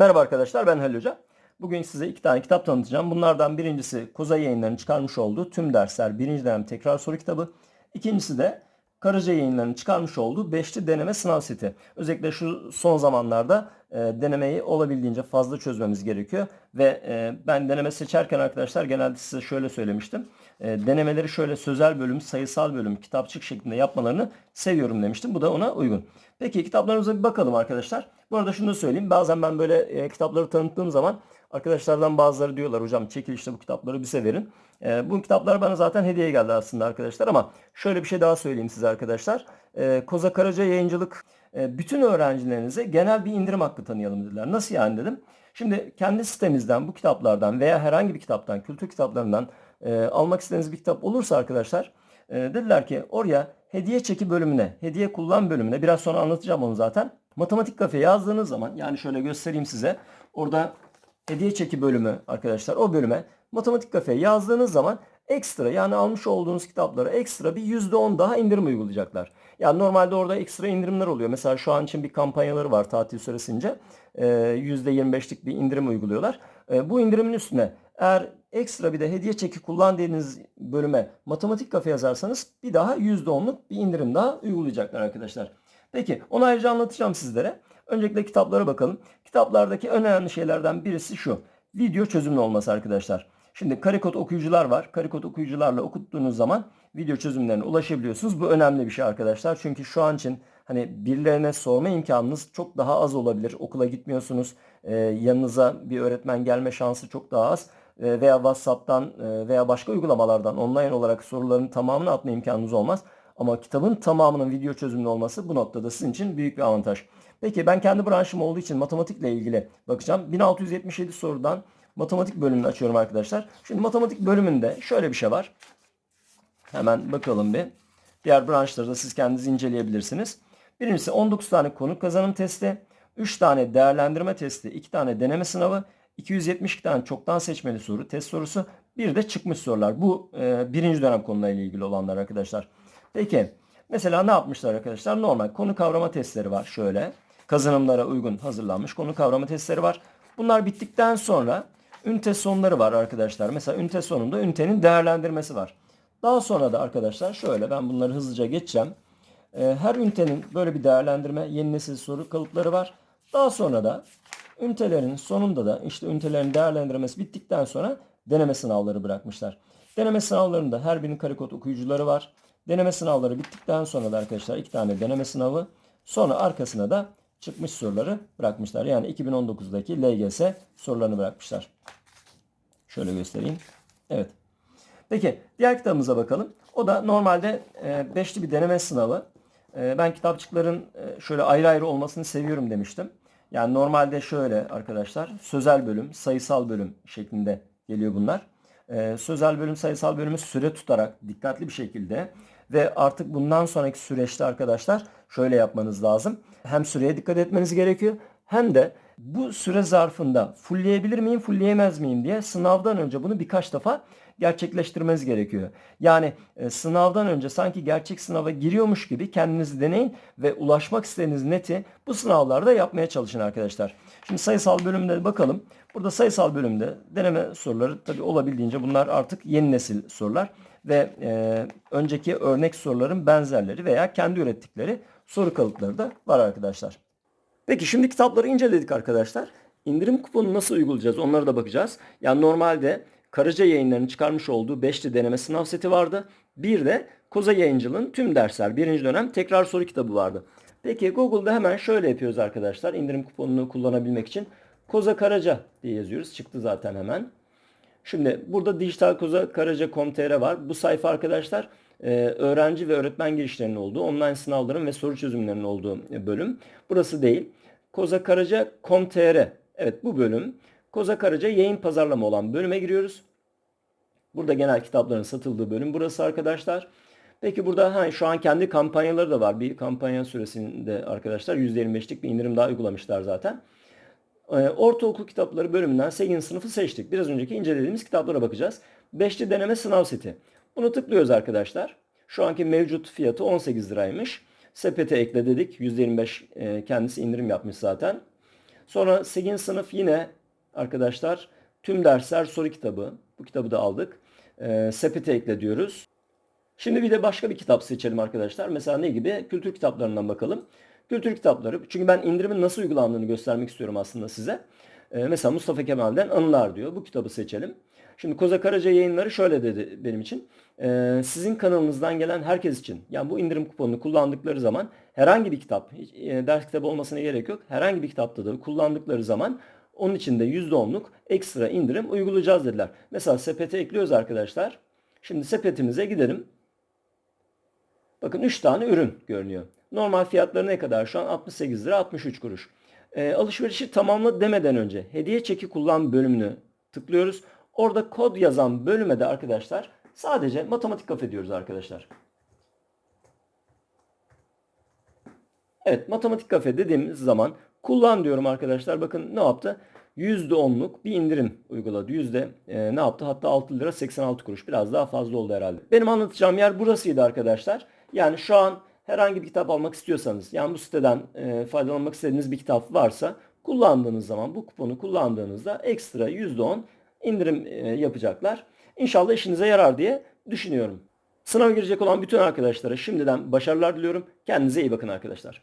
Merhaba arkadaşlar ben Halil Hoca. Bugün size iki tane kitap tanıtacağım. Bunlardan birincisi Koza Yayınları'nın çıkarmış olduğu Tüm Dersler 1. dönem tekrar soru kitabı. İkincisi de Karaca Yayınları'nın çıkarmış olduğu Beşli Deneme Sınav Seti. Özellikle şu son zamanlarda e, denemeyi olabildiğince fazla çözmemiz gerekiyor. Ve e, ben deneme seçerken arkadaşlar genelde size şöyle söylemiştim. E, denemeleri şöyle sözel bölüm, sayısal bölüm, kitapçık şeklinde yapmalarını seviyorum demiştim. Bu da ona uygun. Peki kitaplarımıza bir bakalım arkadaşlar. Bu arada şunu da söyleyeyim. Bazen ben böyle kitapları tanıttığım zaman arkadaşlardan bazıları diyorlar hocam çekilişte bu kitapları bize verin. Bu kitaplar bana zaten hediye geldi aslında arkadaşlar ama şöyle bir şey daha söyleyeyim size arkadaşlar. E, Koza Karaca Yayıncılık bütün öğrencilerinize genel bir indirim hakkı tanıyalım dediler. Nasıl yani dedim. Şimdi kendi sitemizden bu kitaplardan veya herhangi bir kitaptan, kültür kitaplarından e, almak istediğiniz bir kitap olursa arkadaşlar e, dediler ki oraya hediye çeki bölümüne, hediye kullan bölümüne biraz sonra anlatacağım onu zaten. Matematik kafe yazdığınız zaman yani şöyle göstereyim size. Orada hediye çeki bölümü arkadaşlar o bölüme matematik kafe yazdığınız zaman ekstra yani almış olduğunuz kitaplara ekstra bir %10 daha indirim uygulayacaklar. Yani normalde orada ekstra indirimler oluyor. Mesela şu an için bir kampanyaları var tatil süresince. E, %25'lik bir indirim uyguluyorlar. E, bu indirimin üstüne eğer ekstra bir de hediye çeki kullan dediğiniz bölüme matematik kafe yazarsanız bir daha %10'luk bir indirim daha uygulayacaklar arkadaşlar. Peki onu ayrıca anlatacağım sizlere. Öncelikle kitaplara bakalım. Kitaplardaki önemli şeylerden birisi şu. Video çözümlü olması arkadaşlar. Şimdi karikot okuyucular var. Karikot okuyucularla okuttuğunuz zaman video çözümlerine ulaşabiliyorsunuz. Bu önemli bir şey arkadaşlar. Çünkü şu an için hani birilerine sorma imkanınız çok daha az olabilir. Okula gitmiyorsunuz. Ee, yanınıza bir öğretmen gelme şansı çok daha az. Ee, veya WhatsApp'tan e, veya başka uygulamalardan online olarak soruların tamamını atma imkanınız olmaz. Ama kitabın tamamının video çözümlü olması bu noktada sizin için büyük bir avantaj. Peki ben kendi branşım olduğu için matematikle ilgili bakacağım. 1677 sorudan matematik bölümünü açıyorum arkadaşlar. Şimdi matematik bölümünde şöyle bir şey var. Hemen bakalım bir. Diğer branşları da siz kendiniz inceleyebilirsiniz. Birincisi 19 tane konu kazanım testi, 3 tane değerlendirme testi, 2 tane deneme sınavı, 272 tane çoktan seçmeli soru, test sorusu, bir de çıkmış sorular. Bu e, birinci dönem konularıyla ilgili olanlar arkadaşlar. Peki mesela ne yapmışlar arkadaşlar? Normal konu kavrama testleri var şöyle. Kazanımlara uygun hazırlanmış konu kavrama testleri var. Bunlar bittikten sonra ünite sonları var arkadaşlar. Mesela ünite sonunda ünitenin değerlendirmesi var. Daha sonra da arkadaşlar şöyle ben bunları hızlıca geçeceğim. Ee, her ünitenin böyle bir değerlendirme, yeni nesil soru kalıpları var. Daha sonra da ünitelerin sonunda da işte ünitelerin değerlendirmesi bittikten sonra deneme sınavları bırakmışlar. Deneme sınavlarında her birinin karikot okuyucuları var. Deneme sınavları bittikten sonra da arkadaşlar iki tane deneme sınavı. Sonra arkasına da çıkmış soruları bırakmışlar. Yani 2019'daki LGS sorularını bırakmışlar. Şöyle göstereyim. Evet. Peki diğer kitabımıza bakalım. O da normalde e, beşli bir deneme sınavı. E, ben kitapçıkların e, şöyle ayrı ayrı olmasını seviyorum demiştim. Yani normalde şöyle arkadaşlar sözel bölüm, sayısal bölüm şeklinde geliyor bunlar. E, sözel bölüm, sayısal bölümü süre tutarak dikkatli bir şekilde ve artık bundan sonraki süreçte arkadaşlar şöyle yapmanız lazım. Hem süreye dikkat etmeniz gerekiyor hem de bu süre zarfında fullleyebilir miyim, fullleyemez miyim diye sınavdan önce bunu birkaç defa gerçekleştirmeniz gerekiyor. Yani e, sınavdan önce sanki gerçek sınava giriyormuş gibi kendinizi deneyin ve ulaşmak istediğiniz neti bu sınavlarda yapmaya çalışın arkadaşlar. Şimdi sayısal bölümde bakalım. Burada sayısal bölümde deneme soruları tabi olabildiğince bunlar artık yeni nesil sorular ve e, önceki örnek soruların benzerleri veya kendi ürettikleri soru kalıpları da var arkadaşlar. Peki şimdi kitapları inceledik arkadaşlar. İndirim kuponu nasıl uygulayacağız onlara da bakacağız. Yani normalde Karaca Yayınları'nın çıkarmış olduğu 5'li deneme sınav seti vardı. Bir de Koza Yayıncılığın tüm dersler birinci dönem tekrar soru kitabı vardı. Peki Google'da hemen şöyle yapıyoruz arkadaşlar. İndirim kuponunu kullanabilmek için Koza Karaca diye yazıyoruz. Çıktı zaten hemen. Şimdi burada dijital var. Bu sayfa arkadaşlar e, öğrenci ve öğretmen girişlerinin olduğu, online sınavların ve soru çözümlerinin olduğu bölüm. Burası değil. kozakaraca.com.tr Evet bu bölüm. Koza Karaca yayın pazarlama olan bölüme giriyoruz. Burada genel kitapların satıldığı bölüm burası arkadaşlar. Peki burada ha, şu an kendi kampanyaları da var. Bir kampanya süresinde arkadaşlar %25'lik bir indirim daha uygulamışlar zaten. Ee, ortaokul kitapları bölümünden 8. sınıfı seçtik. Biraz önceki incelediğimiz kitaplara bakacağız. Beşli deneme sınav seti. Bunu tıklıyoruz arkadaşlar. Şu anki mevcut fiyatı 18 liraymış. Sepete ekle dedik. %25 e, kendisi indirim yapmış zaten. Sonra 8. sınıf yine arkadaşlar tüm dersler soru kitabı. Bu kitabı da aldık. Ee, sepete ekle diyoruz. Şimdi bir de başka bir kitap seçelim arkadaşlar. Mesela ne gibi? Kültür kitaplarından bakalım. Kültür kitapları. Çünkü ben indirimin nasıl uygulandığını göstermek istiyorum aslında size. Ee, mesela Mustafa Kemal'den Anılar diyor. Bu kitabı seçelim. Şimdi Koza Karaca yayınları şöyle dedi benim için. Ee, sizin kanalınızdan gelen herkes için yani bu indirim kuponunu kullandıkları zaman herhangi bir kitap, hiç, e, ders kitabı olmasına gerek yok. Herhangi bir kitapta da kullandıkları zaman onun için de %10'luk ekstra indirim uygulayacağız dediler. Mesela sepete ekliyoruz arkadaşlar. Şimdi sepetimize gidelim. Bakın 3 tane ürün görünüyor. Normal fiyatları ne kadar şu an? 68 lira 63 kuruş. E, alışverişi tamamla demeden önce hediye çeki kullan bölümünü tıklıyoruz. Orada kod yazan bölüme de arkadaşlar sadece matematik kafe diyoruz arkadaşlar. Evet matematik kafe dediğimiz zaman kullan diyorum arkadaşlar. Bakın ne yaptı? %10'luk bir indirim uyguladı. Yüzde e, ne yaptı? Hatta 6 lira 86 kuruş. Biraz daha fazla oldu herhalde. Benim anlatacağım yer burasıydı arkadaşlar. Yani şu an herhangi bir kitap almak istiyorsanız yani bu siteden e, faydalanmak istediğiniz bir kitap varsa kullandığınız zaman bu kuponu kullandığınızda ekstra %10 indirim e, yapacaklar. İnşallah işinize yarar diye düşünüyorum. Sınava girecek olan bütün arkadaşlara şimdiden başarılar diliyorum. Kendinize iyi bakın arkadaşlar.